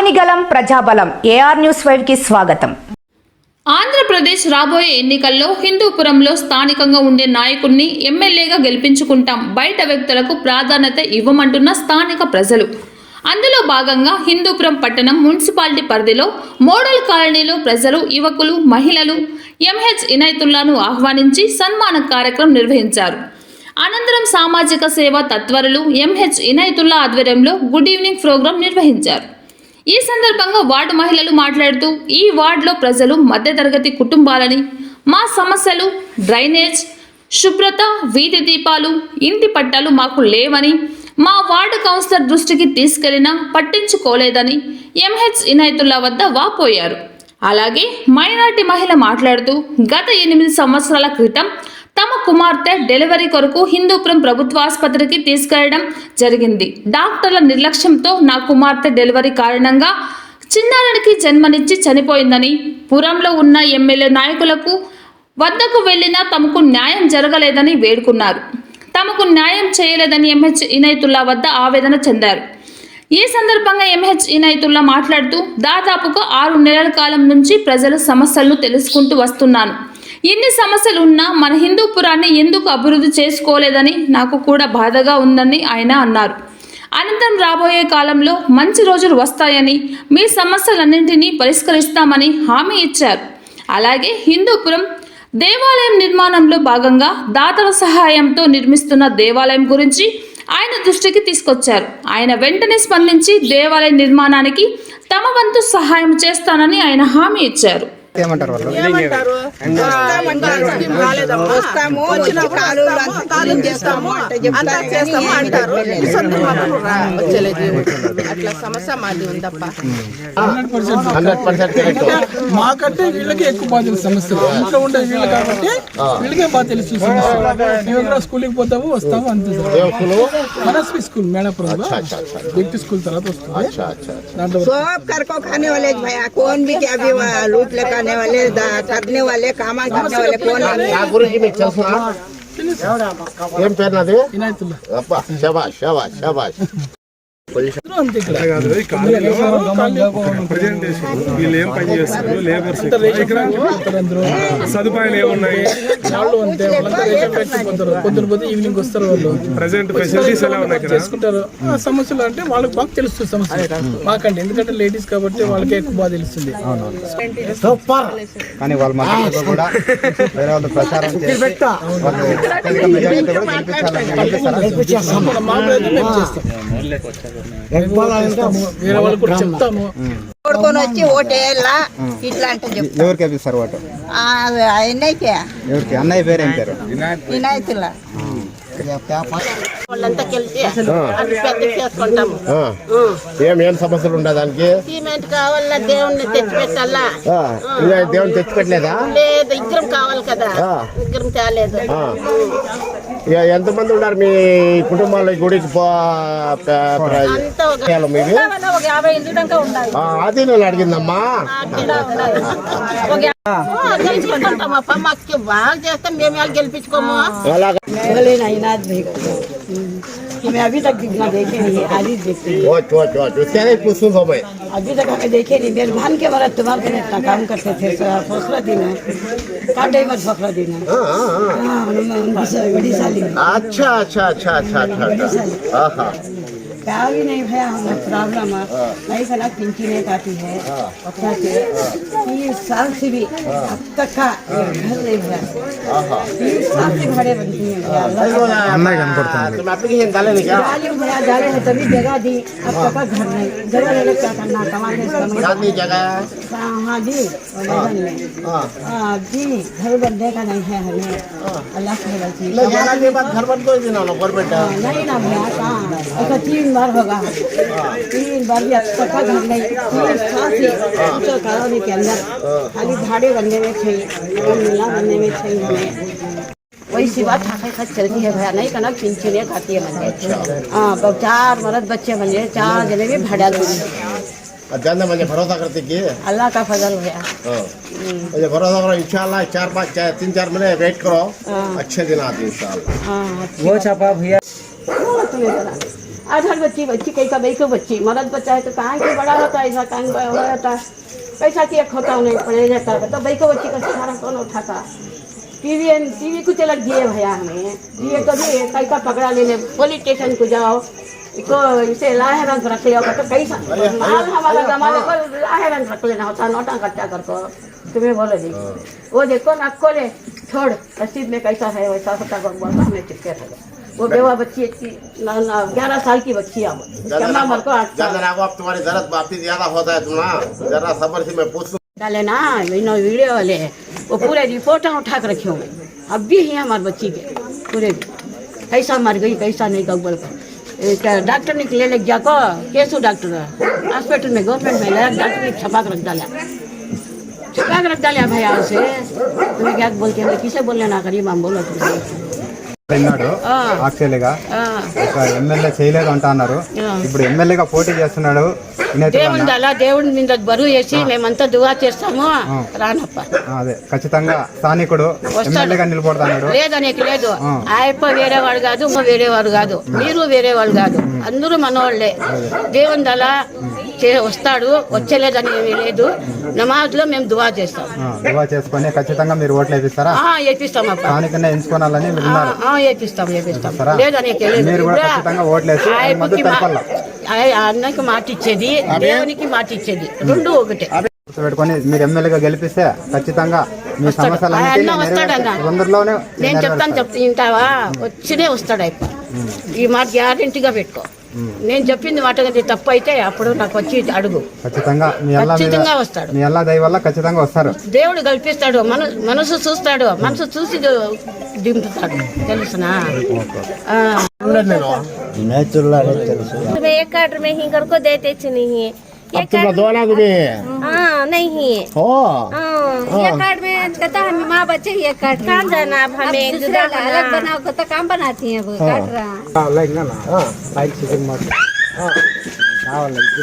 ఆగనిగలం ప్రజాబలం. AR news ఫైవ్కి స్వాగతం. ఆంధ్రప్రదేశ్ రాబోయే ఎన్నికల్లో హిందూపురంలో స్థానికంగా ఉండే నాయకుడిని ఎమ్మెల్యేగా గెలిపించుకుంటాం. బయట వ్యక్తులకు ప్రాధాన్యత ఇవ్వమంటున్న స్థానిక ప్రజలు. అందులో భాగంగా హిందూపురం పట్టణం మున్సిపాలిటీ పరిధిలో మోడల్ కాలనీలో ప్రజలు యువకులు మహిళలు ఎంహెచ్ ఇనైతుల్లాను ఆహ్వానించి సన్మాన కార్యక్రమం నిర్వహించారు. అనంతరం సామాజిక సేవ తత్వరులు ఎంహెచ్ ఇనైతుల్లా ఆధ్వర్యంలో గుడ్ ఈవినింగ్ ప్రోగ్రాం నిర్వహించారు. ఈ సందర్భంగా వార్డు మహిళలు మాట్లాడుతూ ఈ వార్డులో ప్రజలు మధ్యతరగతి కుటుంబాలని మా సమస్యలు డ్రైనేజ్ శుభ్రత వీధి దీపాలు ఇంటి పట్టాలు మాకు లేవని మా వార్డు కౌన్సిలర్ దృష్టికి తీసుకెళ్ళినా పట్టించుకోలేదని ఎంహెచ్ ఇనాయతుల్లా వద్ద వాపోయారు. అలాగే మైనార్టీ మహిళ మాట్లాడుతూ గత ఎనిమిది సంవత్సరాల క్రితం తమ కుమార్తె డెలివరీ కొరకు హిందూపురం ప్రభుత్వ ఆసుపత్రికి తీసుకెళ్ళడం జరిగింది. డాక్టర్ల నిర్లక్ష్యంతో నా కుమార్తె డెలివరీ కారణంగా చిన్నారుడికి జన్మనిచ్చి చనిపోయిందని పురంలో ఉన్న ఎమ్మెల్యే నాయకులకు వద్దకు వెళ్ళినా తమకు న్యాయం జరగలేదని వేడుకున్నారు. తమకు న్యాయం చేయలేదని ఎంహెచ్ ఇనైతుల్లా వద్ద ఆవేదన చెందారు. ఈ సందర్భంగా ఎంహెచ్ ఇనైతుల్లా మాట్లాడుతూ దాదాపుగా ఆరు నెలల కాలం నుంచి ప్రజల సమస్యలను తెలుసుకుంటూ వస్తున్నాను. ఎన్ని సమస్యలు ఉన్నా మన హిందూపురాన్ని ఎందుకు అభివృద్ధి చేసుకోలేదని నాకు కూడా బాధగా ఉందని ఆయన అన్నారు. అనంతరం రాబోయే కాలంలో మంచి రోజులు వస్తాయని మీ సమస్యలన్నింటినీ పరిష్కరిస్తామని హామీ ఇచ్చారు. అలాగే హిందూపురం దేవాలయం నిర్మాణంలో భాగంగా దాతల సహాయంతో నిర్మిస్తున్న దేవాలయం గురించి ఆయన దృష్టికి తీసుకొచ్చారు. ఆయన వెంటనే స్పందించి దేవాలయ నిర్మాణానికి తమ వంతు సహాయం చేస్తానని ఆయన హామీ ఇచ్చారు. ఏమంటారు వాళ్ళు? ఏమంటారు? వస్తాము వచ్చిన కాలు క్లీన్ చేస్తాము అంతా చేస్తాము అంటారు. అట్లా సమస్య మాది ఉందప్ప. మాకంటే వీళ్ళకి ఎక్కువ సమస్యలు. ఇంట్లో ఉండే వీళ్ళు కాబట్టి వీళ్ళకే బాగా తెలుసు స్కూల్కి పోతాము వస్తాము అంతే మనస్వి స్కూల్ అచ్చా వ్యక్తి స్కూల్ తర్వాత వస్తుంది. దాంట్లో सब कर को खाने वाले भैया कौन भी क्या भी वा- लूट ले खाने वाले दा- करने वाले काम करने वाले कौन है నా గురించి మీకు తెలుసునా ఏం పేరు నాది వినాయతుల్లా అబ్బా శబాష్ శబాష్ శబాష్ అంతే ఇక్కడ ప్రజెంటేషన్ వీళ్ళు ఏం పని చేస్తారు? లేబర్స్ సదుపాయాలు ఏమున్నాయి పొద్దున పోతే ఈవినింగ్ వస్తారు వాళ్ళు ప్రజెంట్ ఫెసిలిటీస్ ఎలా ఉన్నాయి ఇక్కడ? చేసుకుంటారు ఆ సమస్యలు అంటే వాళ్ళకి బాగా తెలుస్తుంది సమస్య. మాకంటే ఎందుకంటే లేడీస్ కాబట్టి వాళ్ళకే ఎక్కువ బాగా తెలుస్తుంది. కానీ వాళ్ళ కూడా వేరే వాళ్ళు ప్రచారం చేసి చెప్తాము. కొడుకొని వచ్చి ఓటేయాలా ఇట్లా అంటే ఎవరికి వేపిస్తారు ఓటు? ఎవరికి? అన్నయ్య పేరు ఏం పేరు? వినాయతుల. వాళ్ళంతా కలిసి అది పెద్ద చేసుకుంటాము. ఆ. ఏం ఏం సమస్యలు ఉండే దానికి? సిమెంట్ కావాలా దేవుణ్ణి తెచ్చి పెట్టాలా ఆ. ఇంకా దేవుని తెచ్చిపెట్టలేదా? లేదు ఇద్దరం కావాలి కదా. ఇద్దరం తేలేదు. ఎంతమంది ఉన్నారు మీ కుటుంబాల గుడికి మీది? అది నేను అడిగిందమ్మా. గెలిపించుకోము. అలాగా. हमें अभी तक जितना देखे नहीं आज ही देखते अभी तक हमें देखे नहीं मेहरबान के बारे तुम्हारे दिन इतना काम करते थे तो फसला दिन है। काटे बार फसला दिन है। अच्छा अच्छा अच्छा अच्छा अच्छा अच्छा। हाँ। हाँ कहा भी नहीं भैया हमें प्रॉब्लम नहीं सला पिंकी नहीं खाती है। से तीन साल से भी अब तक का घर नहीं भैया तीन साल से घरे बनती है। तुम एप्लीकेशन डाले नहीं क्या? डाली भैया डाले हैं तभी जगह दी। अब तक का घर नहीं। जगह लेकर क्या करना? कमाने से जगह हाँ जी। हाँ हाँ। जी घर बनने का नहीं है हमें। अल्लाह के। बाद घर देना गवर्नमेंट हाँ, नहीं ना भैया कहाँ ऐसा तीन बार होगा। तीन बार भी का घर नहीं तीन साल से ऊँचा कॉलोनी के अंदर खाली भाड़े बनने में चाहिए मिलना बनने में। चाहिए हमें वैसी बात खाई खत चलती है भैया नहीं करना पिंचने खाती है बंदे। हाँ अब चार मर्द बच्चे बने चार जने भी भाड़ा मुझे भरोसा करते कि अल्लाह का फजल भैया हाँ। मुझे भरोसा करो इंशाल्लाह चार पाँच चार तीन चार महीने वेट करो। अच्छे दिन आते इंशाल्लाह। हाँ वो छापा भैया आधार बच्ची बच्ची कई का बई बच्ची। मरद बच्चा है तो कहाँ के बड़ा होता है ऐसा? कहाँ बड़ा हो जाता है? पैसा की एक होता नहीं पड़े जाता है तो को बच्ची का सहारा कौन उठाता? टीवी टीवी को चलक दिए भैया हमें। ये कभी कई का पकड़ा लेने पुलिस स्टेशन को जाओ। इसको इसे लाहे रंग रख लिया तो कैसा माल हमारा जमाने पर लाहे रंग रख लेना होता नोटा कट्टा कर को तुम्हें बोलो जी। वो देखो ना खोले छोड़। रसीद में कैसा है वैसा होता कर हमें चिपके रह वो बेवा बच्ची ग्यारह साल की बच्ची है अब तुम्हारी ज़रूरत वापस ज़्यादा होता है तुम ना जरा सबर से मैं पूछ। डाले ना इन वीडियो वाले है वो पूरे रिपोर्ट उठा कर रखे हुए अब भी है हमारी बच्ची के पूरे। कैसा मर गई कैसा नहीं गौ बोल डॉक्टर ने ले लेके जाको कैसो डॉक्टर? हॉस्पिटल में गवर्नमेंट में लाया डॉक्टर ने छपा कर रख डाला। छपा कर रख डाला भैया उसे तुम्हें क्या बोल के किसे बोलने ना करी हम बोलो तुम ఉన్నాడు हाँ, యాక్చువల్గా। ఒక ఎమ్మెల్యే చేయలేదు అంటా అన్నారు ఇప్పుడు ఎమ్మెల్యేగా పోటీ చేస్తున్నాడు దేవుని దళ దేవుడి మీద బరువు వేసి మేమంతా దువా చేస్తాము. రానప్ప. అదే. ఖచ్చితంగా స్థానికుడు ఎమ్మెల్యేగా నిలబడతాడు. లేదనేకి లేదు. ఆయప్ప వేరే వాడు కాదు వేరే వాడు కాదు. మీరు వేరే వాళ్ళు కాదు అందరూ మనవాళ్ళే. దేవుని చే వస్తాడు వచ్చేలేదని ఏమీ లేదు. నమాజ్లో మేము దువా చేస్తాం. దువా చేసుకొని ఖచ్చితంగా మీరు ఓట్లు వేపిస్తారా? ఆ, వేపిస్తాం స్థానికంగా ఎంచుకోవాలని వేపిస్తాం మీరు కూడా ఖచ్చితంగా అన్నకి మాట ఇచ్చేది దేవునికి మాట ఇచ్చేది. రెండు ఒకటే. పెట్టుకొని మీరు ఎమ్మెల్యేగా గెలిపిస్తే ఖచ్చితంగా మీ తొందరలోనే నేను చెప్తాను చెప్తా వింటావా? వచ్చినే వస్తాడు అయిపో ఈ మాట గ్యారెంటీగా పెట్టుకో. నేను చెప్పింది మాట కదా తప్పు అయితే అప్పుడు నాకు వచ్చి అడుగు ఖచ్చితంగా మీ అల్లా మీద ఖచ్చితంగా వస్తాడు మీ అల్లా దయ వల్ల ఖచ్చితంగా వస్తారు దేవుడు కల్పిస్తాడు మన మనసు చూస్తాడు మనసు చూసి ది- దింపుతాడు తెలుసునా ఆ. में एक कार्ड में ही घर को देते थे नहीं अब तुम दो लाख भी हाँ नहीं हो हाँ, ये कार्ड में कहता है माँ बच्चे ये कार्ड काम जाना अब हमें दूसरा अलग बनाओ कहता काम बनाती है वो काट रहा लेंगे ना हाँ बाइक से मत हाँ ಯಾವ ಲೈಕ್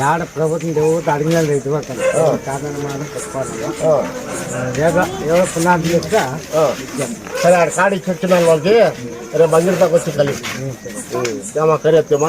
ಯಾಡ ಪ್ರಭುತ್ವ ದೇವು ತಾಡ್ಮೇಲೆ ಇದ್ಬೇಕಲ್ಲ ಸಾಧನ ಮಾಡಿ ಕಟ್ಕೊಂಡು ಬೇಗ ಏಳು ಪುನಃ ದಿವಸ ಸರಿ ಆಡ ಕಾಡಿಗೆ ಕಟ್ಟಿನಲ್ವಲ್ರಿ ಅರೆ ಬಂದಿರ್ದಾಗ ಗೊತ್ತಿಲ್ಲ ನಮ್ಮ ಕರೆಯತ್ತಮ್ಮ